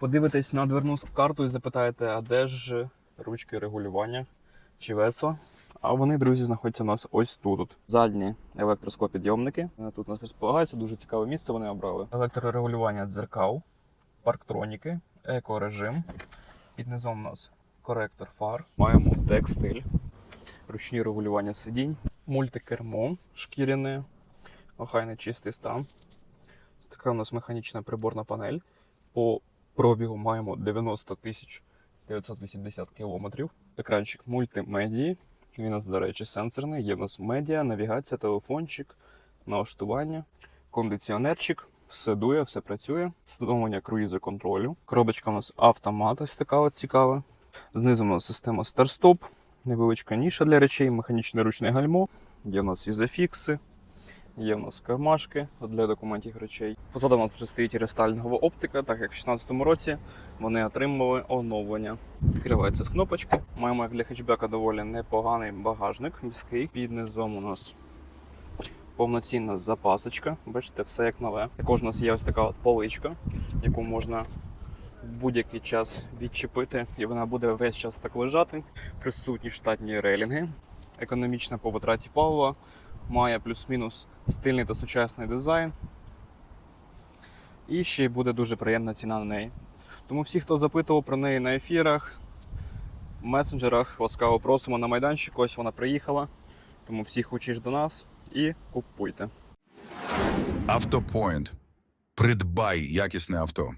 Подивитесь на дверну карту і запитаєте, а де ж ручки регулювання чи весло? А вони, друзі, знаходяться у нас ось тут. Задні електросклопідйомники. Вони Тут у нас розполагаються, дуже цікаве місце вони обрали. Електрорегулювання дзеркал, парктроніки, екорежим. Під низом у нас коректор фар. Маємо текстиль, ручні регулювання сидінь, мультикермо шкіряне, охайний чистий стан. Така у нас механічна приборна панель. По пробігу маємо 90 тисяч 980 кілометрів. Екранчик мультимедії. Він у нас, до речі, сенсорний. Є в нас медіа, навігація, телефончик, налаштування, кондиціонерчик. Все дує, все працює. Встановлення круїзу контролю. Коробочка у нас автомат, ось така от цікава. Знизу у нас система старт-стоп, невеличка ніша для речей, механічне ручне гальмо. Є у нас ізофікси, є у нас кармашки для документів речей. Позаду у нас вже стоїть рестайлінгова оптика, так як в 2016 році вони отримали оновлення. Відкривається з кнопочки. Маємо як для хетчбека доволі непоганий багажник міський. Під низом у нас повноцінна запасочка. Бачите, все як нове. Також у нас є ось така от поличка, яку можна будь-який час відчепити, і вона буде весь час так лежати. Присутні штатні рейлінги. Економічна по витраті палива, має плюс-мінус стильний та сучасний дизайн. І ще й буде дуже приємна ціна на неї. Тому всі, хто запитував про неї на ефірах, месенджерах, ласкаво просимо на майданчик. Ось вона приїхала. Тому всіх хочеш до нас і купуйте. Автопоінт. Придбай якісне авто.